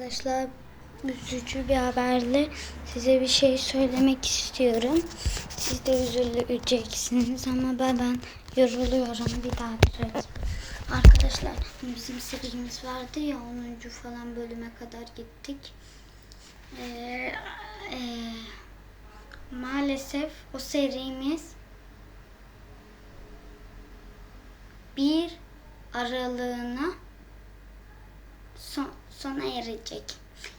Arkadaşlar üzücü bir haberle size bir şey söylemek istiyorum. Siz de üzüleceksiniz ama ben, ben yoruluyorum bir daha söyleyeyim. Arkadaşlar bizim serimiz vardı ya 10. falan bölüme kadar gittik. Ee, e, maalesef o serimiz bir aralığına son, sona erecek.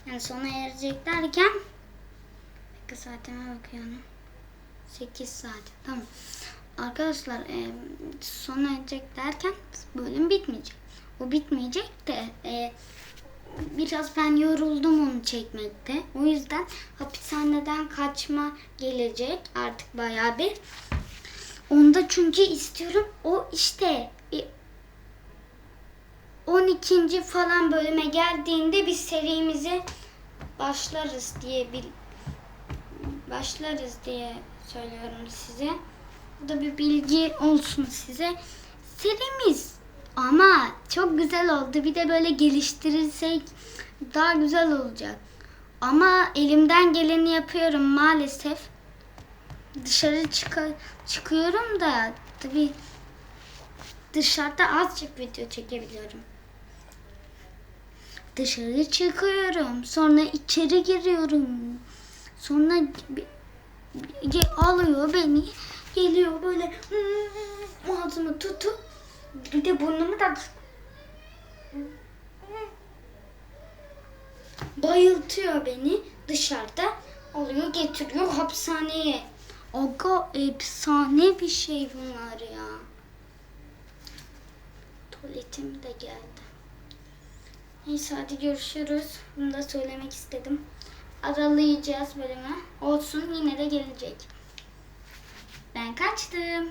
Yani sona erecek derken dakika saatime bakıyorum. 8 saat. Tamam. Arkadaşlar e, sona erecek derken bölüm bitmeyecek. O bitmeyecek de e, biraz ben yoruldum onu çekmekte. O yüzden hapishaneden kaçma gelecek artık bayağı bir. Onda çünkü istiyorum o işte 12. falan bölüme geldiğinde bir serimize başlarız diye bil başlarız diye söylüyorum size. Bu da bir bilgi olsun size. Serimiz ama çok güzel oldu. Bir de böyle geliştirirsek daha güzel olacak. Ama elimden geleni yapıyorum maalesef. Dışarı çıka- çıkıyorum da tabii dışarıda azıcık video çekebiliyorum. Dışarı çıkıyorum. Sonra içeri giriyorum. Sonra alıyor beni. Geliyor böyle hmm, ağzımı tutup bir de burnumu da bayıltıyor beni dışarıda alıyor getiriyor hapishaneye. Aga efsane bir şey bunlar ya. Tuvaletim de geldi. Neyse hadi görüşürüz. Bunu da söylemek istedim. Aralayacağız bölümü. Olsun yine de gelecek. Ben kaçtım.